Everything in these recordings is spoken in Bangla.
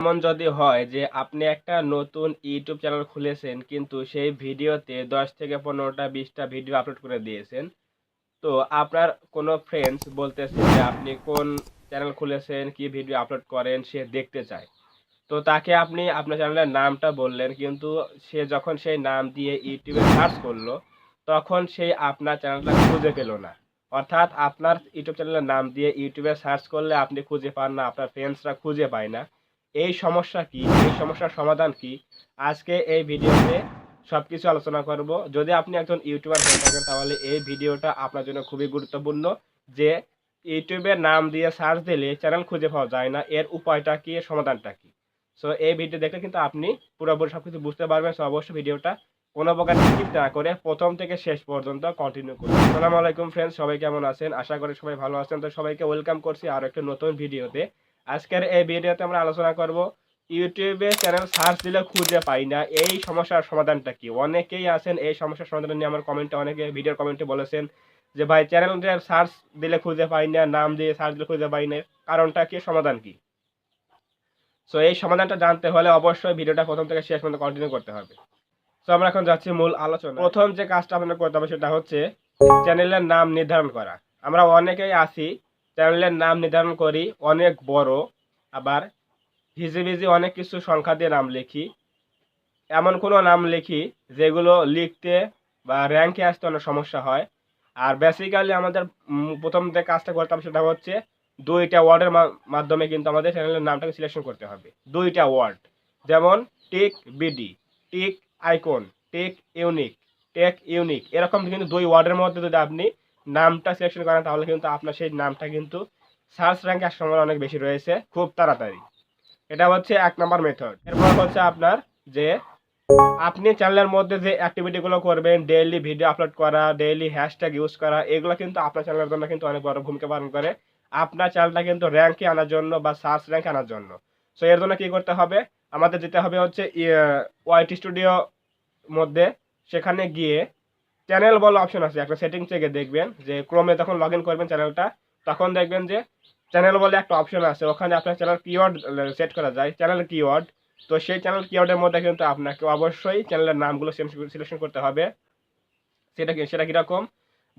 এমন যদি হয় যে আপনি একটা নতুন ইউটিউব চ্যানেল খুলেছেন, কিন্তু সেই ভিডিওতে দশ থেকে পনেরোটা, বিশটা ভিডিও আপলোড করে দিয়েছেন, তো আপনার কোনো ফ্রেন্ডস বলতেছে যে আপনি কোন চ্যানেল খুলেছেন, কি ভিডিও আপলোড করেন, সে দেখতে চায়। তো তাকে আপনি আপনার চ্যানেলের নামটা বললেন, কিন্তু সে যখন সেই নাম দিয়ে ইউটিউবে সার্চ করল, তখন সেই আপনার চ্যানেলটা খুঁজে পেল না। অর্থাৎ আপনার ইউটিউব চ্যানেলের নাম দিয়ে ইউটিউবে সার্চ করলে আপনি খুঁজে পান না, আপনার ফ্রেন্ডসরা খুঁজে পায় না। এই সমস্যা কি, এই সমস্যার সমাধান কি? আজকে এই ভিডিওতে সব কিছু আলোচনা করব। যদি আপনি একজন ইউটিউবার হয়ে থাকেন, তাহলে এই ভিডিওটা আপনার জন্য খুবই গুরুত্বপূর্ণ যে ইউটিউবের নাম দিয়ে সার্চ দিলে চ্যানেল খুঁজে পাওয়া যায় না। এর উপায়টা কি, এর সমাধানটা কি? সো এই ভিডিও দেখলে কিন্তু আপনি পুরোপুরি সব কিছু বুঝতে পারবেন। সো অবশ্যই ভিডিওটা কোনো প্রকার স্কিপ না করে প্রথম থেকে শেষ পর্যন্ত কন্টিনিউ করুন। আসসালামু আলাইকুম ফ্রেন্ডস সবাই কেমন আছেন? আশা করি সবাই ভালো আছেন। তো সবাইকে ওয়েলকাম করছি আর একটা নতুন ভিডিওতে আজকের এই ভিডিওতে আমরা আলোচনা করব, ইউটিউবে চ্যানেল সার্চ দিলে খুঁজে পাই না। এই সমস্যার সমাধানটা কি? অনেকেই আছেন এই সমস্যার সমাধান নিয়ে আমার কমেন্টে অনেকে ভিডিওর কমেন্টে বলেছেন যে, ভাই চ্যানেলটা সার্চ দিলে খুঁজে পাই না, নাম দিয়ে সার্চ দিলে খুঁজে পাই না। কারণটা কি? সমাধান কি? সো এই সমাধানটা জানতে হলে অবশ্যই ভিডিওটা প্রথম থেকে শেষ পর্যন্ত কন্টিনিউ করতে হবে। সো আমরা এখন যাচ্ছি মূল আলোচনা প্রথম যে কাজটা আপনার করতে হবে সেটা হচ্ছে চ্যানেলের নাম নির্ধারণ করা। আমরা অনেকেই আছি চ্যানেলের নাম নির্ধারণ করি, অনেক বড়, আবার ভিজে ভিজি অনেক কিছু সংখ্যা দিয়ে নাম লিখি। এমন কোনো নাম লিখি যেগুলো লিখতে বা র্যাঙ্কে আসতে অনেক সমস্যা হয়। আর বেসিক্যালি আমাদের প্রথম যে কাজটা করতাম সেটা হচ্ছে দুইটা ওয়ার্ডের মাধ্যমে কিন্তু আমাদের চ্যানেলের নামটাকে সিলেকশন করতে হবে। দুইটা ওয়ার্ড, যেমন tech BD tech icon tech unique tech unique এরকম কিন্তু দুই ওয়ার্ডের মধ্যে যদি আপনি নামটা সিলেকশন করেন, তাহলে কিন্তু আপনার সেই নামটা কিন্তু সার্চ র্যাঙ্কে আসার সময় অনেক বেশি রয়েছে। খুব তাড়াতাড়ি। এটা হচ্ছে এক নম্বর মেথড এরপর হচ্ছে আপনার যে আপনি চ্যানেলের মধ্যে যে অ্যাক্টিভিটিগুলো করবেন ডেইলি ভিডিও আপলোড করা ডেইলি হ্যাশট্যাগ ইউজ করা, এগুলো কিন্তু আপনার চ্যানেলের জন্য কিন্তু অনেক বড় ভূমিকা পালন করে। আপনার চ্যানেলটা কিন্তু র্যাঙ্কে আনার জন্য বা সার্চ র্যাঙ্কে আনার জন্য। সো এর জন্য কি করতে হবে? আমাদের যেতে হবে হচ্ছে ওয়াইটি স্টুডিও মধ্যে। সেখানে গিয়ে চ্যানেল বলে অপশন আছে। একটা সেটিং থেকে দেখবেন যে ক্রমে তখন লগ করবেন চ্যানেলটা, তখন দেখবেন যে চ্যানেল বলে একটা অপশন আছে। ওখানে আপনার চ্যানেল কিওয়ার্ড সেট করা যায়। চ্যানেল কিওয়ার্ড তো সেই চ্যানেল কিওয়ার্ডের মধ্যে কিন্তু আপনাকে অবশ্যই চ্যানেলের নামগুলো সিলেকশন করতে হবে। সেটা কি সেটা কীরকম?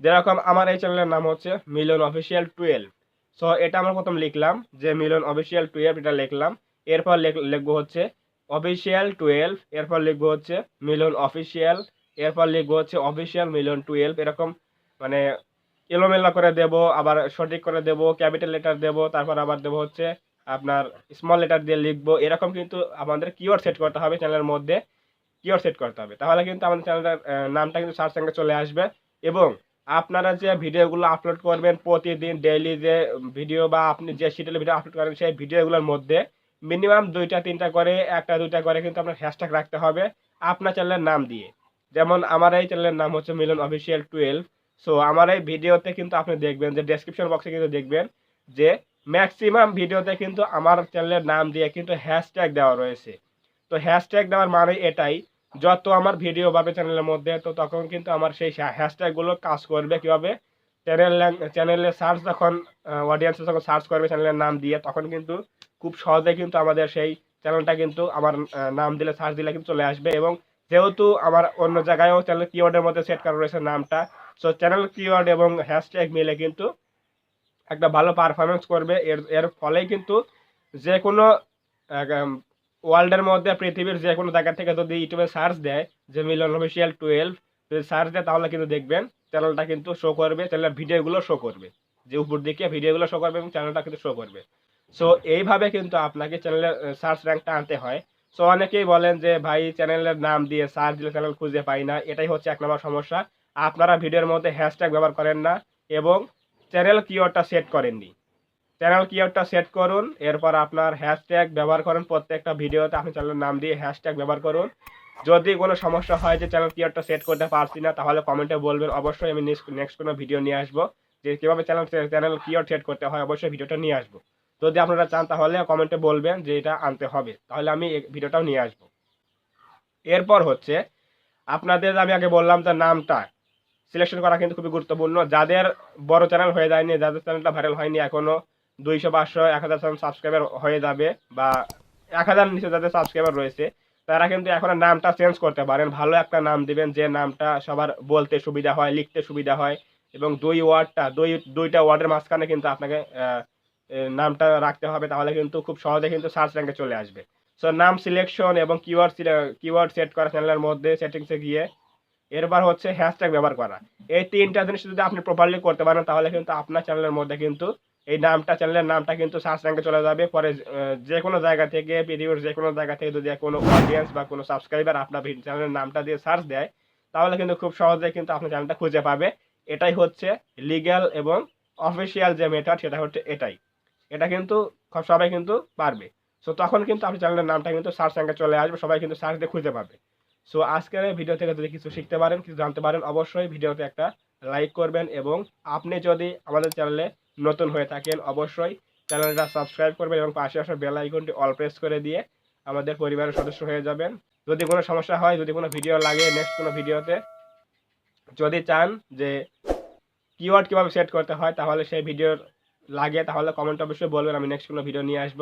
যেরকম আমার এই চ্যানেলের নাম হচ্ছে মিলন অফিসিয়াল টুয়েলভ সো এটা আমরা প্রথম লিখলাম যে মিলন অফিসিয়াল টুয়েলভ এটা লিখলাম। এরপর লিখ- লিখব হচ্ছে অফিসিয়াল টুয়েলভ এরপর লিখব হচ্ছে মিলন অফিসিয়াল এরপর লিখব হচ্ছে অফিসিয়াল মিলন টুয়েলভ এরকম মানে এলোমেলা করে দেব, আবার সঠিক করে দেব ক্যাপিটাল লেটার দেব, তারপর আবার দেবো হচ্ছে আপনার স্মল লেটার দিয়ে লিখব, এরকম কিন্তু আমাদের কিওয়ার্ড সেট করতে হবে চ্যানেলের মধ্যে কিওয়ার্ড সেট করতে হবে। তাহলে কিন্তু আমাদের চ্যানেলের নামটা কিন্তু সার্চ সঙ্গে চলে আসবে এবং আপনারা যে ভিডিওগুলো আপলোড করবেন প্রতিদিন ডেইলি যে ভিডিও বা আপনি যে শিডিউলে ভিডিও আপলোড করেন, সেই ভিডিওগুলোর মধ্যে মিনিমাম দুইটা, তিনটা করে, একটা, দুইটা করে কিন্তু আপনার হ্যাশট্যাগ রাখতে হবে, আপনার চ্যানেলের নাম দিয়ে। যেমন আমার এই চ্যানেলের নাম হচ্ছে মিলন অফিসিয়াল টুয়েলভ সো আমার এই ভিডিওতে কিন্তু আপনি দেখবেন, যে ডেসক্রিপশন বক্সে কিন্তু দেখবেন, যে ম্যাক্সিমাম ভিডিওতে কিন্তু আমার চ্যানেলের নাম দিয়ে কিন্তু হ্যাশট্যাগ দেওয়া রয়েছে। তো হ্যাশট্যাগ দেওয়ার মানে এটাই, যত আমার ভিডিও পাবে চ্যানেলের মধ্যে, তো তখন কিন্তু আমার সেই হ্যাশট্যাগুলো কাজ করবে কীভাবে? চ্যানেল চ্যানেলে সার্চ যখন অডিয়েন্স যখন সার্চ করবে চ্যানেলের নাম দিয়ে, তখন কিন্তু খুব সহজে কিন্তু আমাদের সেই চ্যানেলটা কিন্তু আমার নাম দিলে সার্চ দিলে কিন্তু চলে আসবে এবং যেহেতু আমার অন্য জায়গায়ও চ্যানেল কিওয়ার্ডের মধ্যে সেট করা রয়েছে নামটা সো চ্যানেল কিওয়ার্ড এবং হ্যাশট্যাগ মিলে কিন্তু একটা ভালো পারফরমেন্স করবে। এর এর ফলেই কিন্তু যে কোনো ওয়ার্ল্ডের মধ্যে পৃথিবীর যে কোনো জায়গা থেকে যদি ইউটিউবে সার্চ দেয়, যে মিলন অফিসিয়াল টুয়েলভ যদি সার্চ দেয় তাহলে কিন্তু দেখবেন চ্যানেলটা কিন্তু শো করবে চ্যানেলের ভিডিওগুলো শো করবে। যে উপর দিকে ভিডিওগুলো শো করবে এবং চ্যানেলটা কিন্তু শো করবে। সো এইভাবে কিন্তু আপনাকে চ্যানেলের সার্চ র্যাঙ্কটা আনতে হয়। সো অনেকেই বলেন যে, ভাই, চ্যানেলের নাম দিয়ে সার্চ দিলে চ্যানেল খুঁজে পাই না। এটাই হচ্ছে এক নম্বর সমস্যা। আপনারা ভিডিওর মধ্যে হ্যাশট্যাগ ব্যবহার করেন না এবং চ্যানেল কিওয়ার্ডটা সেট করেননি। চ্যানেল কিওয়ার্ডটা সেট করুন, এরপর আপনার হ্যাশট্যাগ ব্যবহার করুন প্রত্যেকটা ভিডিওতে। আপনি চ্যানেলের নাম দিয়ে হ্যাশট্যাগ ব্যবহার করুন। যদি কোনো সমস্যা হয় যে চ্যানেল কিওয়ার্ডটা সেট করতে পারছি না, তাহলে কমেন্টে বলবেন। অবশ্যই আমি নেক্সট কোনো ভিডিও নিয়ে আসব যে কীভাবে চ্যানেল চ্যানেল কিওয়ার্ড সেট করতে হয়, অবশ্যই ভিডিওটা নিয়ে আসব। যদি আপনারা চান তাহলে কমেন্টে বলবেন যে এটা আনতে হবে। তাহলে আমি ভিডিওটাও নিয়ে আসব। এরপর হচ্ছে, আপনাদের আমি আগে বললাম তার নামটা সিলেকশন করা কিন্তু খুবই গুরুত্বপূর্ণ। যাদের বড় চ্যানেল হয়ে যায়নি, যাদের চ্যানেলটা ভাইরাল হয়নি, এখনও দুইশো, পাঁচশো, এক হাজার সাবস্ক্রাইবার হয়ে যাবে বা এক হাজার নিচে যাদের সাবস্ক্রাইবার রয়েছে, তারা কিন্তু এখন নামটা চেঞ্জ করতে পারেন। ভালো একটা নাম দিবেন, যে নামটা সবার বলতে সুবিধা হয়, লিখতে সুবিধা হয় এবং দুই ওয়ার্ডটা দুই, দুইটা ওয়ার্ডের মাঝখানে কিন্তু আপনাকে নামটা রাখতে হবে, তাহলে কিন্তু খুব সহজে কিন্তু সার্চ র্যাঙ্কে চলে আসবে। সো নাম সিলেকশন এবং কিওয়ার্ড কিওয়ার্ড সেট করা চ্যানেলের মধ্যে সেটিংসে গিয়ে এরবার হচ্ছে হ্যাশট্যাগ ব্যবহার করা। এই তিনটা জিনিস যদি আপনি প্রপারলি করতে পারেন, তাহলে কিন্তু আপনার চ্যানেলের মধ্যে কিন্তু এই নামটা চ্যানেলের নামটা কিন্তু সার্চ র্যাঙ্কে চলে যাবে। পরে যে কোনো জায়গা থেকে, পৃথিবীর যে কোনো জায়গা থেকে যদি কোনো অডিয়েন্স বা কোনো সাবস্ক্রাইবার আপনার চ্যানেলের নামটা দিয়ে সার্চ দেয়, তাহলে কিন্তু খুব সহজে কিন্তু আপনার চ্যানেলটা খুঁজে পাবে। এটাই হচ্ছে লিগ্যাল এবং অফিসিয়াল যে মেথড সেটা হচ্ছে এটাই। এটা কিন্তু সবাই কিন্তু পারবে। সো তখন কিন্তু আপনার চ্যানেলের নামটা কিন্তু সার্চ র্যাঙ্কে চলে আসবে, সবাই কিন্তু সার্চ দিয়ে খুঁজে পাবে। সো আজকের ভিডিও থেকে যদি কিছু শিখতে পারেন, কিছু জানতে পারেন, অবশ্যই ভিডিওতে একটা লাইক করবেন এবং আপনি যদি আমাদের চ্যানেলে নতুন হয়ে থাকেন, অবশ্যই চ্যানেলটা সাবস্ক্রাইব করবেন এবং পাশে আসা বেল আইকনটি অল প্রেস করে দিয়ে আমাদের পরিবারের সদস্য হয়ে যাবেন। যদি কোনো সমস্যা হয়, যদি কোনো ভিডিও লাগে নেক্সট কোনো ভিডিওতে যদি চান যে কিওয়ার্ড কীভাবে সেট করতে হয়, তাহলে সেই ভিডিওর লাগে তাহলে কমেন্ট অবশ্যই বলবেন আমি নেক্সট কোনো ভিডিও নিয়ে আসব।